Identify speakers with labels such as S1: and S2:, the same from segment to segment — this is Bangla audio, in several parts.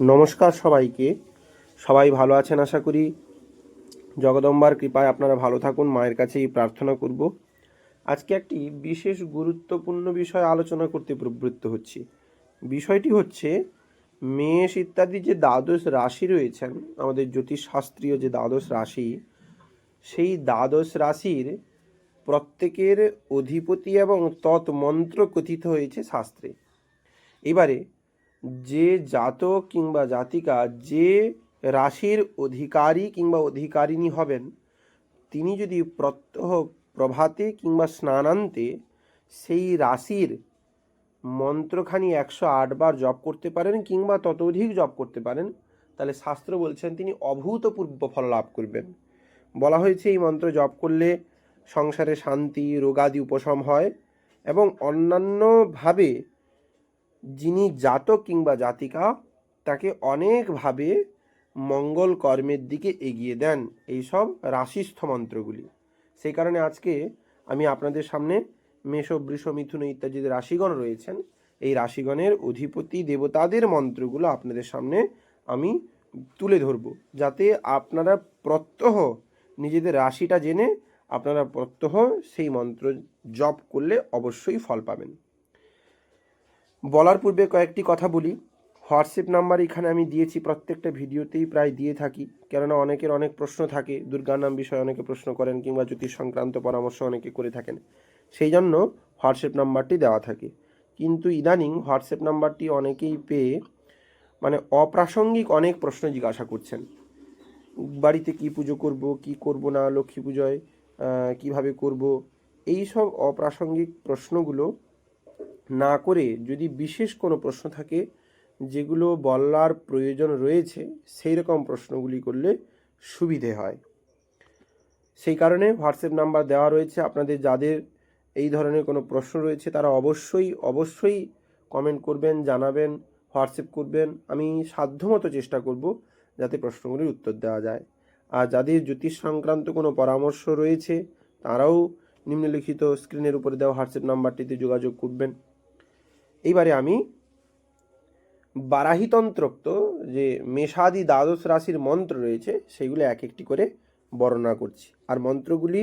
S1: নমস্কার সবাইকে। সবাই ভালো আছেন আশা করি। জগদম্বার কৃপায় আপনারা ভালো থাকুন, মায়ের কাছেই প্রার্থনা করব। আজকে একটি বিশেষ গুরুত্বপূর্ণ বিষয় আলোচনা করতে প্রবৃত্ত হচ্ছি। বিষয়টি হচ্ছে মেষ ইত্যাদি যে দ্বাদশ রাশি রয়েছেন, আমাদের জ্যোতিষশাস্ত্রীয় যে দ্বাদশ রাশি, সেই দ্বাদশ রাশির প্রত্যেকের অধিপতি এবং তৎমন্ত্র কথিত হয়েছে শাস্ত্রে। এবারে যে জাতক কিংবা জাতিকা যে রাশির অধিকারী কিংবা অধিকারিণী হবেন, তিনি যদি প্রত্যহ প্রভাতে কিংবা স্নানান্তে সেই রাশির মন্ত্রখানি একশো আটবার জপ করতে পারেন কিংবা ততোধিক জপ করতে পারেন, তাহলে শাস্ত্র বলছেন তিনি অভূতপূর্ব ফল লাভ করবেন। বলা হয়েছে এই মন্ত্র জপ করলে সংসারে শান্তি, রোগাদি, উপশম হয় এবং অন্যান্যভাবে যিনি জাতক কিংবা জাতিকা, তাকে অনেকভাবে মঙ্গল কর্মের দিকে এগিয়ে দেন এইসব রাশিস্থ মন্ত্রগুলি। সেই কারণে আজকে আমি আপনাদের সামনে মেষ, বৃষ, মিথুন ইত্যাদি যে রাশিগণ রয়েছেন। এই রাশিগণের অধিপতি দেবতাদের মন্ত্রগুলো আপনাদের সামনে আমি তুলে ধরব যাতে আপনারা প্রত্যহ নিজেদের রাশিটা জেনে আপনারা প্রত্যহ সেই মন্ত্র জপ করলে অবশ্যই ফল পাবেন। বলার পূর্বে কয়েকটি কথা বলি। হোয়াটসঅ্যাপ নাম্বার এখানে আমি দিয়েছি, প্রত্যেকটা ভিডিওতেই প্রায় দিয়ে থাকি। কেননা অনেকের অনেক প্রশ্ন থাকে, দুর্গার নাম বিষয়ে অনেকে প্রশ্ন করেন কিংবা জ্যোতিষ সংক্রান্ত পরামর্শ অনেকে করে থাকেন। সেই জন্য হোয়াটসঅ্যাপ নাম্বারটি দেওয়া থাকে। কিন্তু ইদানিং হোয়াটসঅ্যাপ নাম্বারটি অনেকেই পেয়ে মানে অপ্রাসঙ্গিক অনেক প্রশ্ন জিজ্ঞাসা করছেন। বাড়িতে কি পুজো করব, কি করব না, লক্ষ্মী পুজোয় কীভাবে করব এই সব অপ্রাসঙ্গিক প্রশ্নগুলো না করে যদি বিশেষ কোনো প্রশ্ন থাকে যেগুলো বলার প্রয়োজন রয়েছে, সেই রকম প্রশ্নগুলি করলে সুবিধে হয়। সেই কারণে হোয়াটসঅ্যাপ নাম্বার দেওয়া রয়েছে। আপনাদের যাদের এই ধরনের কোনো প্রশ্ন রয়েছে, তারা অবশ্যই অবশ্যই কমেন্ট করবেন, জানাবেন, হোয়াটসঅ্যাপ করবেন। আমি সাধ্যমতো চেষ্টা করব যাতে প্রশ্নগুলির উত্তর দেওয়া যায়। আর যাদের জ্যোতিষ সংক্রান্ত কোনো পরামর্শ রয়েছে, তারাও নিম্নলিখিত স্ক্রিনের উপরে দেওয়া হোয়াটসঅ্যাপ নাম্বারটিতে যোগাযোগ করবেন। এইবারে আমি বারাহিতন্ত্রোক্ত যে মেষাদি দ্বাদশ রাশির মন্ত্র রয়েছে, সেগুলো এক একটি করে বর্ণনা করছি। আর মন্ত্রগুলি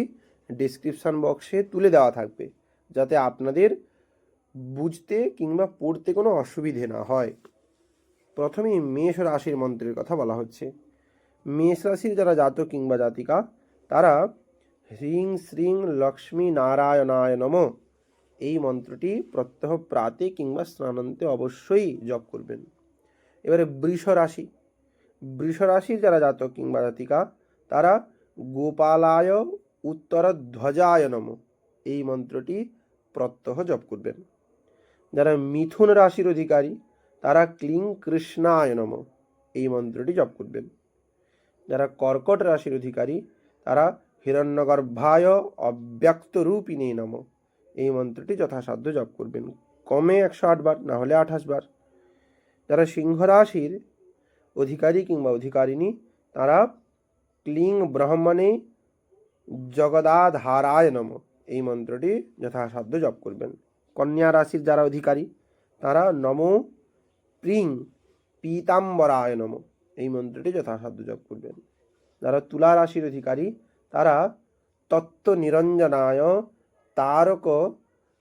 S1: ডেসক্রিপশান বক্সে তুলে দেওয়া থাকবে, যাতে আপনাদের বুঝতে কিংবা পড়তে কোনো অসুবিধে না হয়। প্রথমেই মেষ রাশির মন্ত্রের কথা বলা হচ্ছে। মেষ রাশির যারা জাতক কিংবা জাতিকা, তারা হ্রিং শ্রিং লক্ষ্মী নারায়ণায় নম। এই মন্ত্রটি প্রত্যহ প্রাতে কিংবা স্নানান্তে অবশ্যই জপ করবেন। এবারে বৃষ রাশি বৃষ রাশির যারা জাতক কিংবা জাতিকা, তারা গোপালায় উত্তর ধ্বজায় নম। এই মন্ত্রটি প্রত্যহ জপ করবেন। যারা মিথুন রাশির অধিকারী, তারা ক্লিং কৃষ্ণায় নম। এই মন্ত্রটি জপ করবেন। যারা কর্কট রাশির অধিকারী, তারা হিরণ্যগর্ভায় অব্যক্ত রূপিণী নম। এই মন্ত্রটি যথাসাধ্য জপ করবেন। কমে একশো আটবার না হলে আঠাশ বার। যারা সিংহ রাশির অধিকারী কিংবা অধিকারিণী, তারা ক্লিং ব্রহ্মণে জগদাধারায় নম। এই মন্ত্রটি যথাসাধ্য জপ করবেন। কন্যা রাশির যারা অধিকারী, তারা নম প্রিং পীতাম্বরায় নম। এই মন্ত্রটি যথাসাধ্য জপ করবেন। যারা তুলা রাশির অধিকারী, তারা তত্ত্ব নিরঞ্জনায় তারক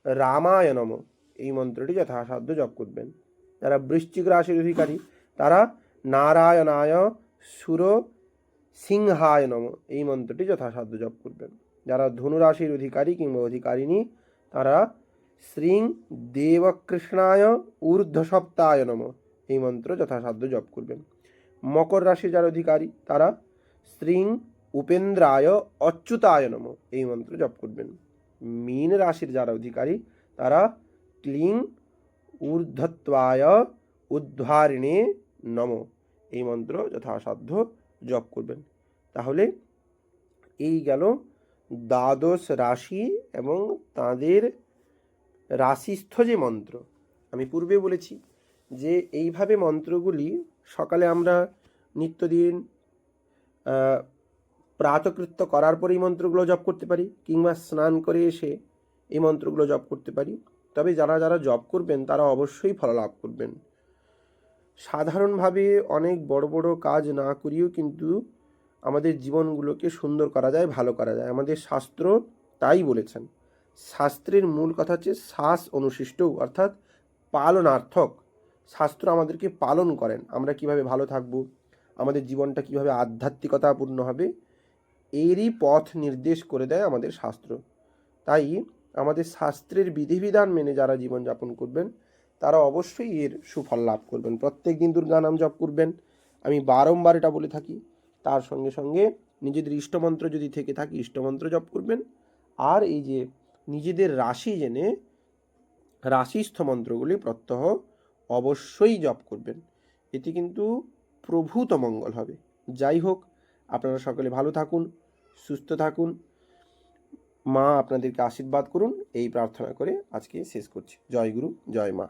S1: রামায় নম এই মন্ত্রটি যথাসাধ্য জপ করবেন। যারা বৃশ্চিক রাশির অধিকারী, তারা নারায়ণায় সুর সিংহায় নম এই মন্ত্রটি যথাসাধ্য জপ করবেন। যারা ধনুরাশির অধিকারী কিংবা অধিকারিণী, তারা শ্রীং দেবকৃষ্ণায় ঊর্ধ্ব সপ্তায় নম এই মন্ত্র যথাসাধ্য জপ করবেন। মকর রাশির যারা অধিকারী, তারা শ্রীং উপেন্দ্রায় অচ্যুতায় নম এই মন্ত্র জপ করবেন। মীন রাশির যারা অধিকারী, তারা ক্লিং ঊর্ধ্বত্বায় উদ্ধারিণে নম। এই মন্ত্র যথাসাধ্য জপ করবেন। তাহলে এই গেল দ্বাদশ রাশি এবং তাদের রাশিস্থ যে মন্ত্র, আমি পূর্বে বলেছি যে এইভাবে মন্ত্রগুলি সকালে আমরা নিত্যদিন প্রাতকৃত্য করার পরে এই মন্ত্রগুলো জপ করতে পারি, কিংবা স্নান করে এসে এই মন্ত্রগুলো জপ করতে পারি। তবে যারা যারা জপ করবেন, তারা অবশ্যই ফল লাভ করবেন। সাধারণভাবে অনেক বড় বড় কাজ না করিও কিন্তু আমাদের জীবনগুলোকে সুন্দর করা যায়, ভালো করা যায়। আমাদের শাস্ত্র তাই বলেছেন। শাস্ত্রের মূল কথা হচ্ছে শ্বাস অনুশিষ্ট, অর্থাৎ পালনার্থক। শাস্ত্র আমাদেরকে পালন করেন। আমরা কীভাবে ভালো থাকব? আমাদের জীবনটা কীভাবে আধ্যাত্মিকতাপূর্ণ হবে? এরই পথ নির্দেশ করে দেয় আমাদের শাস্ত্র। তাই আমাদের শাস্ত্রের বিধিবিধান মেনে যারা জীবনযাপন করবেন, তারা অবশ্যই এর সুফল লাভ করবেন। প্রত্যেক দিন দুর্গা নাম জপ করবেন। আমি বারংবার এটা বলে থাকি। তার সঙ্গে সঙ্গে নিজেদের ইষ্টমন্ত্র যদি থেকে থাকে, ইষ্টমন্ত্র জপ করবেন। আর এই যে নিজেদের রাশি জেনে রাশিস্থ মন্ত্রগুলি প্রত্যহ অবশ্যই জপ করবেন। এতে কিন্তু প্রভূত মঙ্গল হবে। যাই হোক, আপনারা সকলে ভালো থাকুন। সুস্থ থাকুন। মা আপনাদেরকে আশীর্বাদ করুন। এই প্রার্থনা করে আজকে শেষ করছি। জয় গুরু, জয় মা।